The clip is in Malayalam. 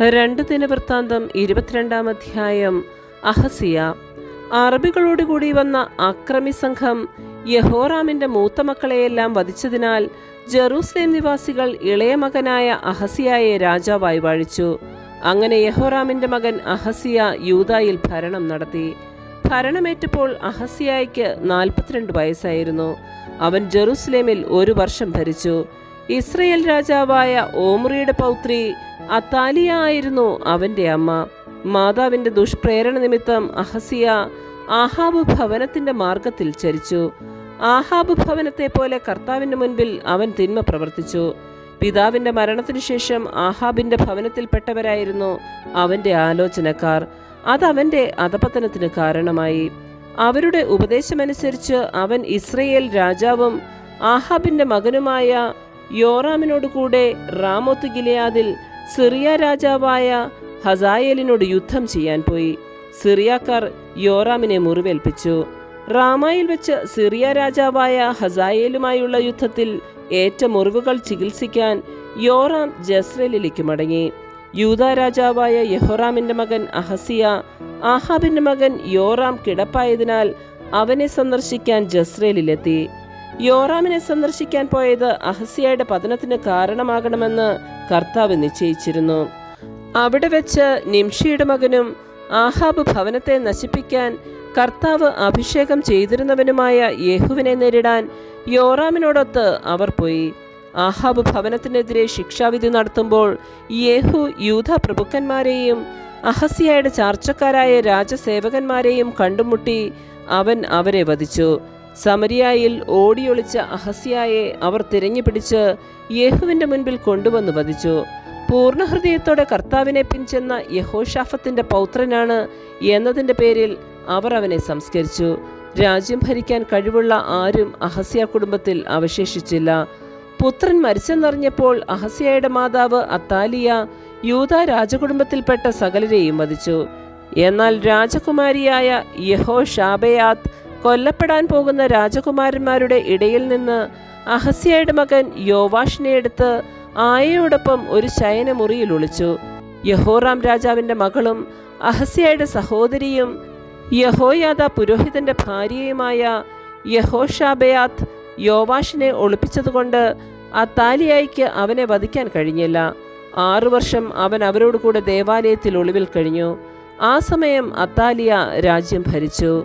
രണ്ട് ദിനവൃത്താന്തം ഇരുപത്തിരണ്ടാം അധ്യായം അഹസിയ. അറബികളോടുകൂടി വന്ന അക്രമി സംഘം യഹോറാമിന്റെ മൂത്ത മക്കളെയെല്ലാം വധിച്ചതിനാൽ ജെറൂസലേം നിവാസികൾ ഇളയ മകനായ അഹസിയായെ രാജാവായി വാഴിച്ചു. അങ്ങനെ യഹോറാമിന്റെ മകൻ അഹസിയ യൂതായിൽ ഭരണം നടത്തി. ഭരണമേറ്റപ്പോൾ അഹസിയായ്ക്ക് നാൽപ്പത്തിരണ്ട് വയസ്സായിരുന്നു. അവൻ ജെറൂസലേമിൽ ഒരു വർഷം ഭരിച്ചു. ഇസ്രയേൽ രാജാവായ ഓമ്രിയുടെ പൗത്രി അത്താലിയ ആയിരുന്നു അവന്റെ അമ്മ. മാതാവിന്റെ ദുഷ്പ്രേരണ നിമിത്തം അഹസിയ ആഹാബ് ഭവനത്തിന്റെ മാർഗത്തിൽ ചരിച്ചു. ആഹാബ് ഭവനത്തെ പോലെ കർത്താവിന്റെ മുൻപിൽ അവൻ തിന്മ പ്രവർത്തിച്ചു. പിതാവിന്റെ മരണത്തിനു ശേഷം ആഹാബിന്റെ ഭവനത്തിൽപ്പെട്ടവരായിരുന്നു അവന്റെ ആലോചനക്കാർ. അതവന്റെ അധപതനത്തിന് കാരണമായി. അവരുടെ ഉപദേശമനുസരിച്ച് അവൻ ഇസ്രയേൽ രാജാവും ആഹാബിന്റെ മകനുമായ യോറാമിനോടുകൂടെ റാമോത്ത് ഗിലയാദിൽ സിറിയ രാജാവായ ഹസായേലിനോട് യുദ്ധം ചെയ്യാൻ പോയി. സിറിയക്കാർ യോറാമിനെ മുറിവേൽപ്പിച്ചു. റാമായിൽ വെച്ച് സിറിയ രാജാവായ ഹസായേലുമായുള്ള യുദ്ധത്തിൽ ഏറ്റ മുറിവുകൾ ചികിത്സിക്കാൻ യോറാം ജസ്രേലിലേക്ക് മടങ്ങി. യൂത രാജാവായ യഹോറാമിന്റെ മകൻ അഹസിയ ആഹാബിന്റെ മകൻ യോറാം കിടപ്പായതിനാൽ അവനെ സന്ദർശിക്കാൻ ജസ്രേലിലെത്തി. യോറാമിനെ സന്ദർശിക്കാൻ പോയത് അഹസ്യയുടെ പതനത്തിന് കാരണമാകണമെന്ന് കർത്താവ് നിശ്ചയിച്ചിരുന്നു. അവിടെ വെച്ച് നിംഷിയുടെ മകനും ആഹാബ് ഭവനത്തെ നശിപ്പിക്കാൻ കർത്താവ് അഭിഷേകം ചെയ്തിരുന്നവനുമായ യേഹുവിനെ നേരിടാൻ യോറാമിനോടൊത്ത് അവർ പോയി. ആഹാബ് ഭവനത്തിനെതിരെ ശിക്ഷാവിധി നടത്തുമ്പോൾ യേഹു യൂത പ്രഭുക്കന്മാരെയും അഹസ്യയുടെ ചാർച്ചക്കാരായ രാജസേവകന്മാരെയും കണ്ടുമുട്ടി അവൻ അവരെ വധിച്ചു. സമരിയായിൽ ഓടിയൊളിച്ച അഹസ്യായെ അവർ തിരഞ്ഞുപിടിച്ച് യേഹുവിന്റെ മുൻപിൽ കൊണ്ടുവന്ന് വധിച്ചു. പൂർണഹൃദയത്തോടെ കർത്താവിനെ പിൻചെന്ന യഹോഷാഫത്തിന്റെ പൗത്രനാണ് എന്നതിന്റെ പേരിൽ അവർ അവനെ സംസ്കരിച്ചു. രാജ്യം ഭരിക്കാൻ കഴിവുള്ള ആരും അഹസ്യ കുടുംബത്തിൽ അവശേഷിച്ചില്ല. പുത്രൻ മരിച്ചെന്നറിഞ്ഞപ്പോൾ അഹസ്യയുടെ മാതാവ് അത്താലിയ യൂത രാജകുടുംബത്തിൽപ്പെട്ട സകലരെയും വധിച്ചു. എന്നാൽ രാജകുമാരിയായ യഹോ ഷാബയാത്ത് കൊല്ലപ്പെടാൻ പോകുന്ന രാജകുമാരന്മാരുടെ ഇടയിൽ നിന്ന് അഹസ്യയുടെ മകൻ യോവാഷിനെ എടുത്ത് ആയയോടൊപ്പം ഒരു ശയനമുറിയിൽ ഒളിച്ചു. യഹോറാം രാജാവിന്റെ മകളും അഹസ്യയുടെ സഹോദരിയും യഹോയാദ പുരോഹിതന്റെ ഭാര്യയുമായ യഹോഷാബയാത്ത് യോവാഷിനെ ഒളിപ്പിച്ചതുകൊണ്ട് അത്താലിയായിക്ക് അവനെ വധിക്കാൻ കഴിഞ്ഞില്ല. ആറു വർഷം അവൻ അവരോട് കൂടെ ദേവാലയത്തിൽ ഒളിവിൽ കഴിഞ്ഞു. ആ സമയം അത്താലിയ രാജ്യം ഭരിച്ചു.